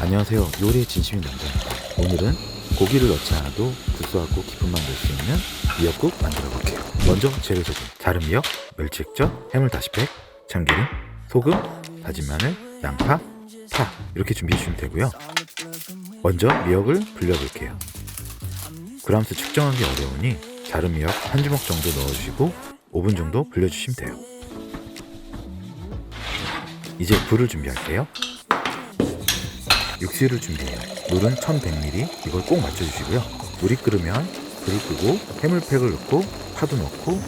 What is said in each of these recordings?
안녕하세요. 요리의 진심인 남자입니다. 오늘은 고기를 넣지 않아도 구수하고 깊은 맛 낼 수 있는 미역국 만들어 볼게요. 먼저 재료 소개. 자른 미역, 멸치 액젓, 해물 다시팩, 참기름, 소금, 다진 마늘, 양파, 파 이렇게 준비해 주시면 되고요. 먼저 미역을 불려 볼게요. 그람수 측정하기 어려우니 자른 미역 한 주먹 정도 넣어주시고 5분 정도 불려주시면 돼요. 이제 불을 준비할게요. 육수를 준비해요. 물은 1100ml 이걸 꼭 맞춰주시고요. 물이 끓으면 불을 끄고 해물팩을 넣고 파도 넣고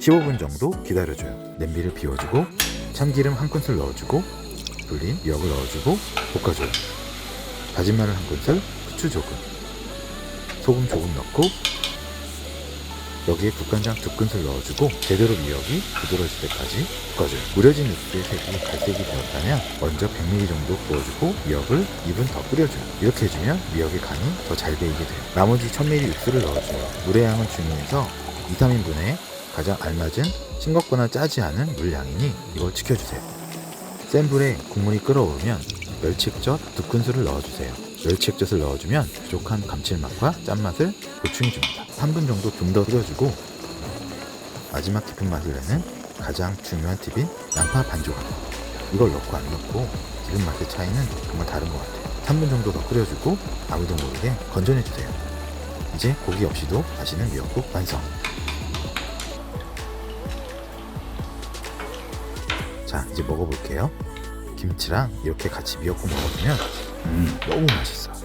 15분 정도 기다려줘요. 냄비를 비워주고 참기름 한 큰술 넣어주고 불린 미역을 넣어주고 볶아줘요. 다진 마늘 한 큰술, 후추 조금, 소금 조금 넣고 여기에 국간장 두 큰술 넣어주고 제대로 미역이 부드러워질 때까지 볶아줘요. 우려진 육수의 색이 갈색이 되었다면 먼저 100ml 정도 부어주고 미역을 2분 더 끓여줘요. 이렇게 해주면 미역의 간이 더 잘 배이게 돼요. 나머지 1000ml 육수를 넣어줘요. 물의 양은 중요해서 2, 3인분에 가장 알맞은 싱겁거나 짜지 않은 물량이니 이걸 지켜주세요. 센 불에 국물이 끓어오르면 멸치액젓 두 큰술을 넣어주세요. 멸치 액젓을 넣어주면 부족한 감칠맛과 짠맛을 보충해줍니다. 3분 정도 좀 더 끓여주고 마지막 깊은 맛을 내는 가장 중요한 팁인 양파 반 조각. 이걸 넣고 안 넣고 기름 맛의 차이는 정말 다른 것 같아요. 3분 정도 더 끓여주고 아무도 모르게 건져내주세요. 이제 고기 없이도 맛있는 미역국 완성. 자, 이제 먹어볼게요. 김치랑 이렇게 같이 미역국 먹어보면 음, 너무 맛있어.